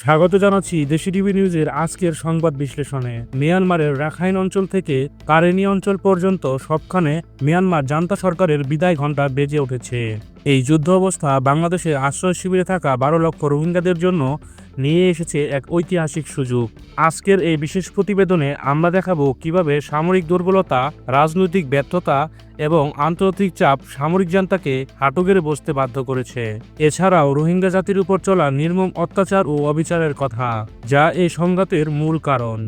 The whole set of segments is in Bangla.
স্বাগত জানাচ্ছি দেশি টিভি নিউজের আজকের সংবাদ বিশ্লেষণে। মিয়ানমারের রাখাইন অঞ্চল থেকে কারেনি অঞ্চল পর্যন্ত সবখানে মিয়ানমার জান্তা সরকারের বিদায় ঘণ্টা বেজে উঠেছে। এই যুদ্ধ অবস্থা বাংলাদেশের আশ্রয় শিবিরে থাকা বারো লক্ষ রোহিঙ্গাদের জন্য নিয়ে এসেছে এক ঐতিহাসিক সুযোগ। আজকের এই বিশেষ প্রতিবেদনে আমরা দেখাবো কীভাবে সামরিক দুর্বলতা, রাজনৈতিক ব্যর্থতা এবং আন্তর্জাতিক চাপ সামরিক জান্তাকে হাঁটু বসতে বাধ্য করেছে। এছাড়াও রোহিঙ্গা জাতির উপর চলা নির্মম অত্যাচার ও অবিচারের কথা, যা এই সংঘাতের মূল কারণ।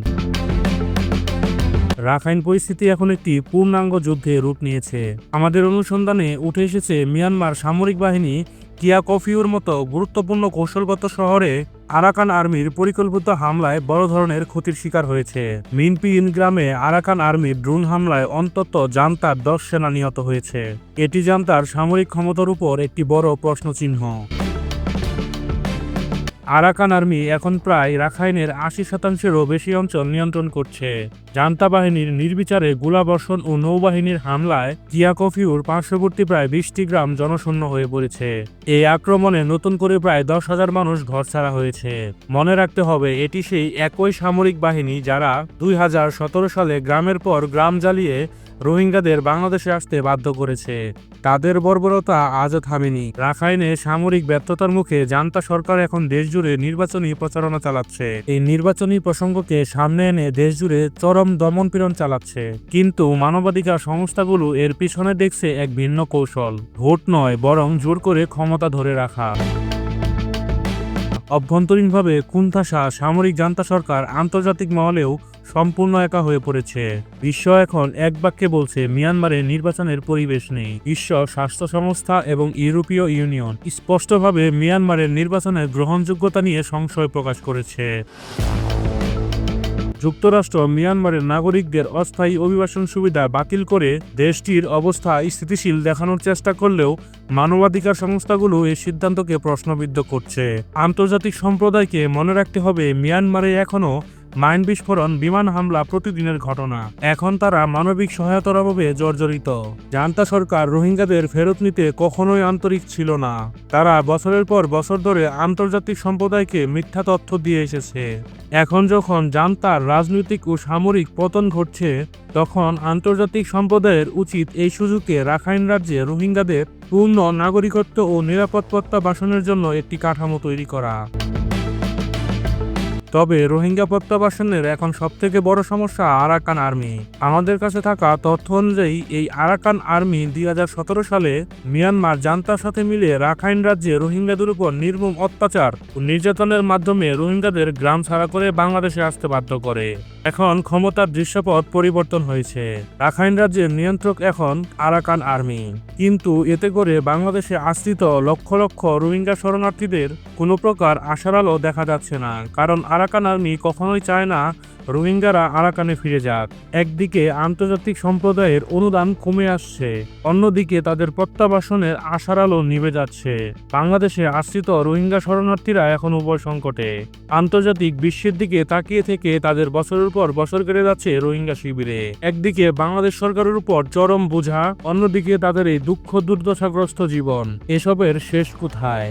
রাখাইন পরিস্থিতি এখন একটি পূর্ণাঙ্গ যুদ্ধে রূপ নিয়েছে। আমাদের অনুসন্ধানে উঠে এসেছে মিয়ানমার সামরিক বাহিনী কিয়া কফিউর মতো গুরুত্বপূর্ণ কৌশলগত শহরে আরাকান আর্মির পরিকল্পিত হামলায় বড় ধরনের ক্ষতির শিকার হয়েছে। মিনপি ইন গ্রামে আরাকান আর্মির ড্রোন হামলায় অন্তত জান্তার দশ সেনা নিহত হয়েছে। এটি জান্তার সামরিক ক্ষমতার উপর একটি বড় প্রশ্নচিহ্ন। আরাকান আর্মি এখন প্রায় রাখাইনের আশি শতাংশেরও বেশি অঞ্চল নিয়ন্ত্রণ করছে। জান্তা বাহিনীর নির্বিচারে গোলাবর্ষণ ও নৌবাহিনীর হামলায় কিয়াকফিউর পার্শ্ববর্তী প্রায় বিশটি গ্রাম জনশূন্য হয়ে পড়েছে। এই আক্রমণে নতুন করে প্রায় দশ হাজার মানুষ ঘরছাড়া হয়েছে। মনে রাখতে হবে, এটি সেই একই সামরিক বাহিনী যারা দুই হাজার সতেরো সালে গ্রামের পর গ্রাম জ্বালিয়ে রোহিঙ্গাদের বাংলাদেশে আসতে বাধ্য করেছে। তাদের বর্বরতা আজও থামেনি। রাখাইনে সামরিক ব্যর্থতার মুখে জান্তা সরকার এখন দেশজুড়ে নির্বাচনী প্রচারণা চালাচ্ছে। এই নির্বাচনী প্রসঙ্গকে সামনে এনে দেশজুড়ে চরম দমনপীড়ন চালাচ্ছে। কিন্তু মানবাধিকার সংস্থাগুলো এর পিছনে দেখছে এক ভিন্ন কৌশল। ভোট নয়, বরং জোর করে ক্ষমতা ধরে রাখা। অভ্যন্তরীণভাবে কুণ্ঠাসা সামরিক জান্তা সরকার আন্তর্জাতিক মহলেও সম্পূর্ণ একা হয়ে পড়েছে। বিশ্ব এখন এক বাক্যে বলছে, মিয়ানমারে নির্বাচনের পরিবেশ নেই। বিশ্ব স্বাস্থ্য সংস্থা এবং ইউরোপীয় ইউনিয়ন স্পষ্টভাবে মিয়ানমারের নির্বাচনের গ্রহণযোগ্যতা নিয়ে সংশয় প্রকাশ করেছে। যুক্তরাষ্ট্র মিয়ানমারের নাগরিকদের অস্থায়ী অভিবাসন সুবিধা বাতিল করে দেশটির অবস্থা স্থিতিশীল দেখানোর চেষ্টা করলেও মানবাধিকার সংস্থাগুলো এই সিদ্ধান্তকে প্রশ্নবিদ্ধ করছে। আন্তর্জাতিক সম্প্রদায়কে মনে রাখতে হবে, মিয়ানমারে এখনও মাইন বিস্ফোরণ, বিমান হামলা প্রতিদিনের ঘটনা। এখন তারা মানবিক সহায়তার অভাবে জর্জরিত। জান্তা সরকার রোহিঙ্গাদের ফেরত নিতে কখনোই আন্তরিক ছিল না। তারা বছরের পর বছর ধরে আন্তর্জাতিক সম্প্রদায়কে মিথ্যা তথ্য দিয়ে এসেছে। এখন যখন জান্তার রাজনৈতিক ও সামরিক পতন ঘটছে, তখন আন্তর্জাতিক সম্প্রদায়ের উচিত এই সুযোগে রাখাইন রাজ্যে রোহিঙ্গাদের পূর্ণ নাগরিকত্ব ও নিরাপদ প্রত্যাবাসনের জন্য একটি কাঠামো তৈরি করা। তবে রোহিঙ্গা প্রত্যাবাসনের এখন সবথেকে বড় সমস্যা আরাকান আর্মি। আমাদের কাছে থাকা তথ্য অনুযায়ী, এই আরাকান আর্মি দুই হাজার সতেরো সালে মিয়ানমার জান্তার সাথে মিলে রাখাইন রাজ্যে রোহিঙ্গাদের উপর নির্মম অত্যাচার ও নির্যাতনের মাধ্যমে রোহিঙ্গাদের গ্রাম ছাড়া করে বাংলাদেশে আসতে বাধ্য করে। এখন ক্ষমতার দৃশ্যপট পরিবর্তন হয়েছে। রাখাইন রাজ্যের নিয়ন্ত্রক এখন আরাকান আর্মি। কিন্তু এতে করে বাংলাদেশে আশ্রিত লক্ষ লক্ষ রোহিঙ্গা শরণার্থীদের কোনো প্রকার আশার আলো দেখা যাচ্ছে না, কারণ আরাকান আর্মি কখনোই চায় না রোহিঙ্গারা আরাকানে ফিরে যাক। একদিকে আন্তর্জাতিক সম্প্রদায়ের অনুদান কমে আসছে, অন্যদিকে তাদের প্রত্যাবাসনের আশার আলো নিভে যাচ্ছে। বাংলাদেশে আশ্রিত রোহিঙ্গা শরণার্থীরা এখন উভয় সংকটে। আন্তর্জাতিক বিশ্বের দিকে তাকিয়ে থেকে তাদের বছরের পর বছর কেটে যাচ্ছে রোহিঙ্গা শিবিরে। একদিকে বাংলাদেশ সরকারের উপর চরম বোঝা, অন্যদিকে তাদের এই দুঃখ দুর্দশাগ্রস্ত জীবন। এসবের শেষ কোথায়?